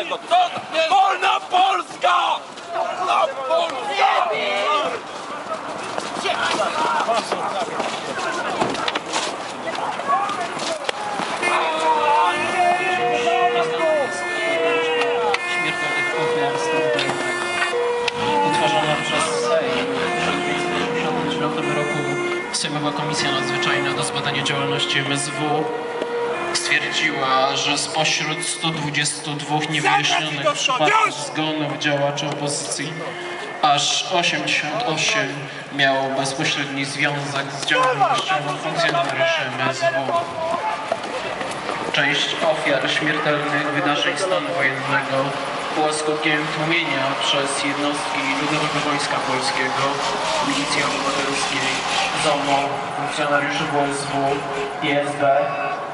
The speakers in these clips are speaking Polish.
całego. Wolna Polska! Wolna Polska! utworzona przez Sejm w 1989 roku Sejmowa Komisja Nadzwyczajna do zbadania działalności MSW stwierdziła, że spośród 122 niewyjaśnionych przypadków zgonów działaczy opozycji aż 88 miało bezpośredni związek z działalnością funkcjonariuszy MSW. Część ofiar śmiertelnych wydarzeń stanu wojennego była skutkiem tłumienia przez jednostki Ludowego Wojska Polskiego, Milicji Obywatelskiej, ZOMO, funkcjonariuszy WSW i SB,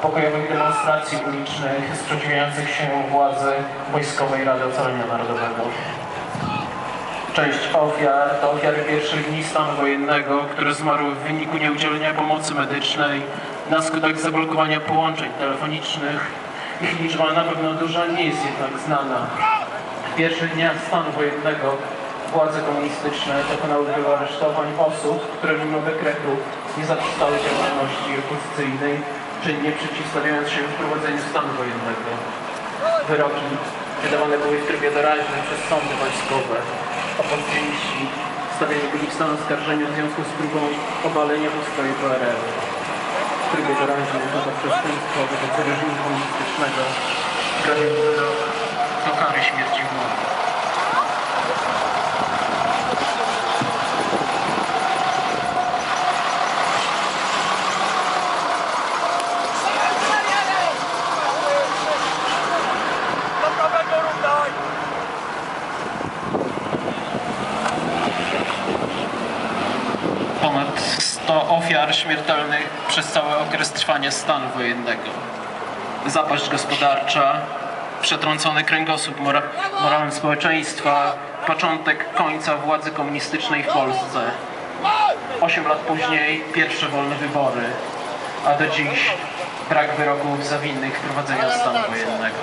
pokojowych demonstracji ulicznych sprzeciwiających się władzy Wojskowej Rady Ocalenia Narodowego. Część ofiar to ofiary pierwszych dni stanu wojennego, które zmarły w wyniku nieudzielenia pomocy medycznej na skutek zablokowania połączeń telefonicznych. Ich liczba na pewno duża nie jest jednak znana. W pierwszych dniach stanu wojennego władze komunistyczne dokonały wielu aresztowań osób, które mimo dekretu nie zaprzestały działalności opozycyjnej, czynnie przeciwstawiając się wprowadzeniu stanu wojennego. Wyroki wydawane były w trybie doraźnym przez sądy wojskowe. Opozycjoniści stawiani byli w stan oskarżenia w związku z próbą obalenia ustroju PRL. W trybie doraźnym to przestępstwo wobec reżimu komunistycznego groził ofiar śmiertelnych przez cały okres trwania stanu wojennego. Zapaść gospodarcza, przetrącony kręgosłup mora moralny społeczeństwa, początek końca władzy komunistycznej w Polsce. Osiem lat później pierwsze wolne wybory, a do dziś brak wyroków za winnych wprowadzenia stanu wojennego.